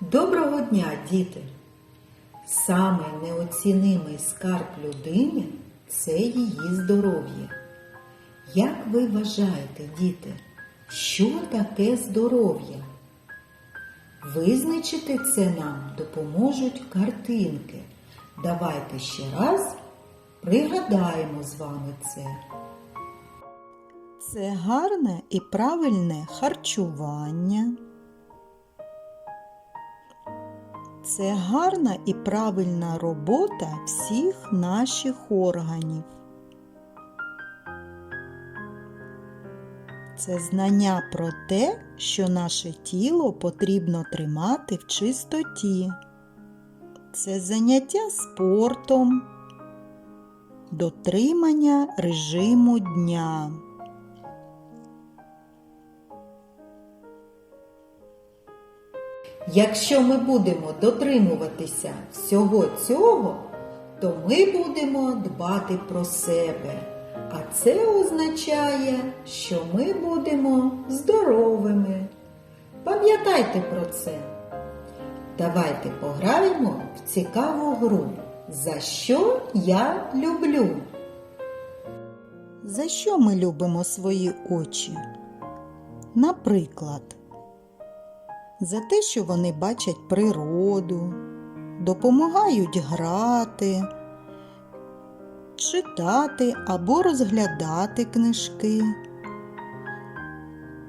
Доброго дня, діти! Самий неоцінимий скарб людини це її здоров'я. Як ви вважаєте, діти, що таке здоров'я? Визначити це нам допоможуть картинки. Давайте ще раз пригадаємо з вами це. Це гарне і правильне харчування. Це гарна і правильна робота всіх наших органів. Це знання про те, що наше тіло потрібно тримати в чистоті. Це заняття спортом, дотримання режиму дня. Якщо ми будемо дотримуватися всього цього, то ми будемо дбати про себе. А це означає, що ми будемо здоровими. Пам'ятайте про це. Давайте пограємо в цікаву гру. За що я люблю? За що ми любимо свої очі? Наприклад, за те, що вони бачать природу, допомагають грати, читати або розглядати книжки,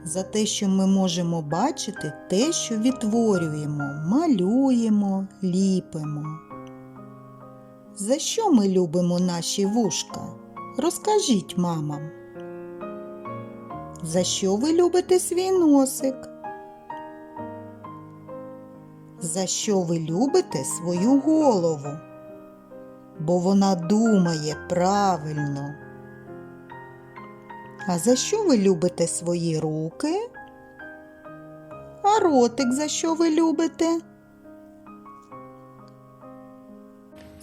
за те, що ми можемо бачити те, що відтворюємо, малюємо, ліпимо. За що ми любимо наші вушка? Розкажіть мамам. За що ви любите свій носик? За що ви любите свою голову? Бо вона думає правильно. А за що ви любите свої руки? А ротик за що ви любите?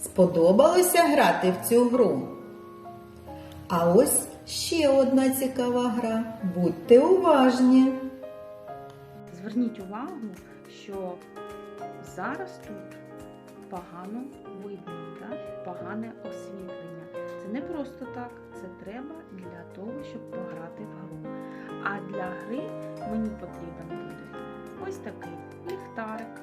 Сподобалося грати в цю гру? А ось ще одна цікава гра. Будьте уважні. Зверніть увагу, що зараз тут погано видно, так? погане освітлення. Це не просто так, це треба для того, щоб пограти в гру. А для гри мені потрібен буде ось такий ліхтарик.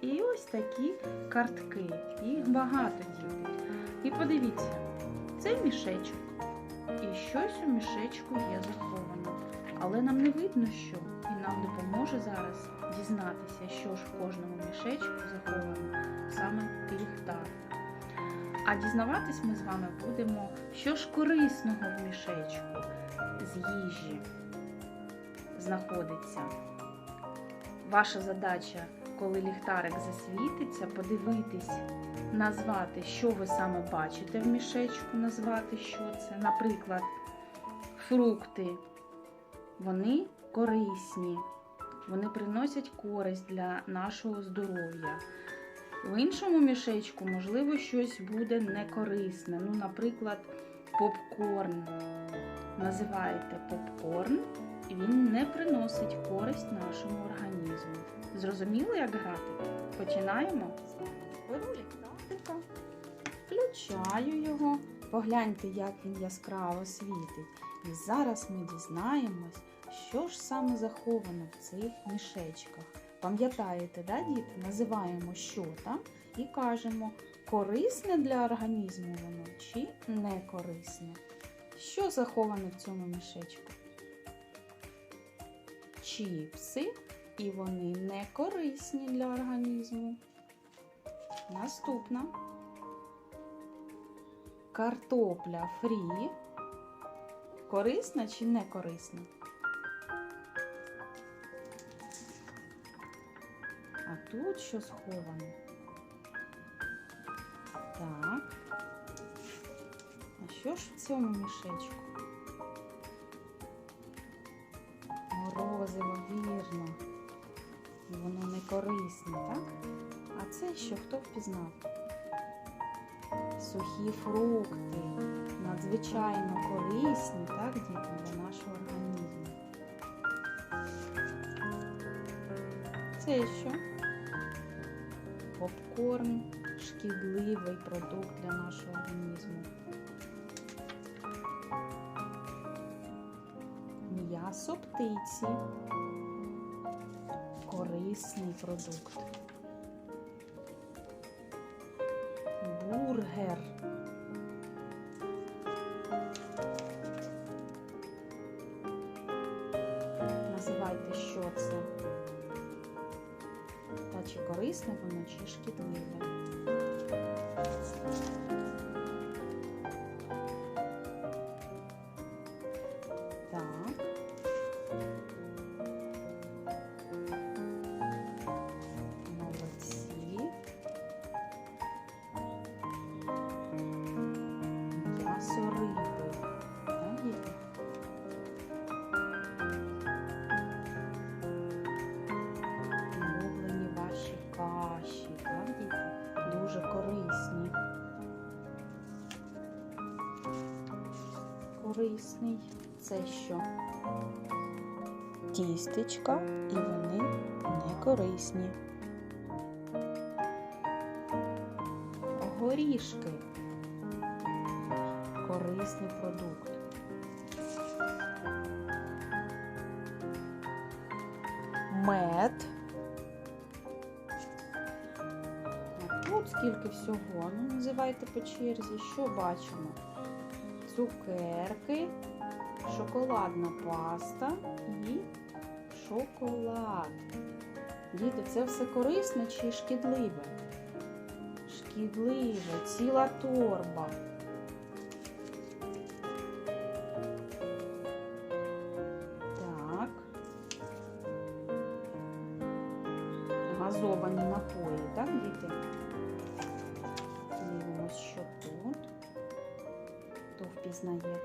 І ось такі картки. Їх багато дітей. І подивіться, це мішечок. І щось у мішечку є заховано. Але нам не видно, що. І нам допоможе зараз дізнатися, що ж в кожному мішечку заховано саме ліхтар. А дізнаватись ми з вами будемо, що ж корисного в мішечку з їжі знаходиться. Ваша задача, коли ліхтарик засвітиться, подивитись, назвати, що ви саме бачите в мішечку, назвати, що це. Наприклад, фрукти. Вони корисні, вони приносять користь для нашого здоров'я. В іншому мішечку, можливо, щось буде некорисне. Ну, наприклад, попкорн. Називаєте попкорн, він не приносить користь нашому організму. Зрозуміло, як грати? Починаємо. Включаю його. Погляньте, як він яскраво світить. І зараз ми дізнаємось, що ж саме заховано в цих мішечках. Пам'ятаєте, да, діти? Називаємо що там і кажемо, корисне для організму воно чи не корисне. Що заховано в цьому мішечку? Чіпси, і вони не корисні для організму. Наступна. Картопля фрі. Корисна чи не корисна? А тут що сховано? Так. А що ж в цьому мішечку? Морозиво, вірно. Воно не корисне, так? А це що хто впізнав? Сухі фрукти, надзвичайно корисні, так, діти, для нашого Це що? Попкорн шкідливий продукт для нашого організму. М'ясо птиці. Корисний продукт. Бургер. Корисне воно, чи шкідливе. Корисний. Це що? Тістечка, і вони не корисні. Горішки. Корисний продукт. Мед. Тут скільки всього. Ну, називайте по черзі. Що бачимо? Цукерки, шоколадна паста і шоколад. Діти, це все корисне чи шкідливе? Шкідливе, ціла торба. Так. Газовані напої, так, діти? Впізнає?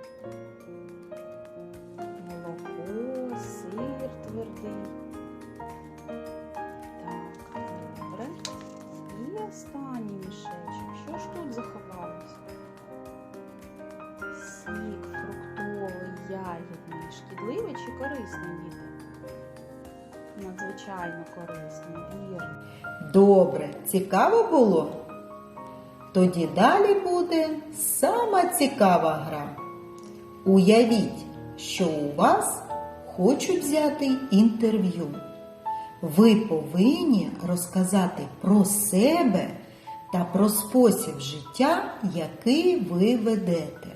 Молоко, сир твердий. Так, добре. І останній мішечок. Що ж тут заховалось? Сік фруктовий, ягідний. Шкідливий чи корисний діти? Надзвичайно корисний, вірно. Добре, цікаво було? Тоді далі буде сама цікава гра. Уявіть, що у вас хочуть взяти інтерв'ю. Ви повинні розказати про себе та про спосіб життя, який ви ведете.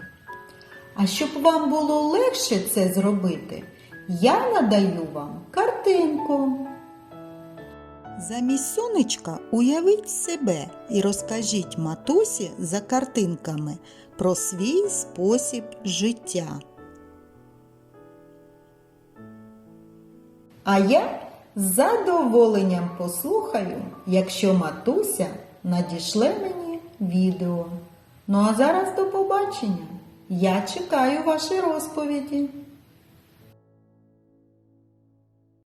А щоб вам було легше це зробити, я надаю вам картинку. Замість сонечка уявіть себе і розкажіть матусі за картинками про свій спосіб життя. А я з задоволенням послухаю, якщо матуся надішле мені відео. Ну а зараз до побачення. Я чекаю ваші розповіді.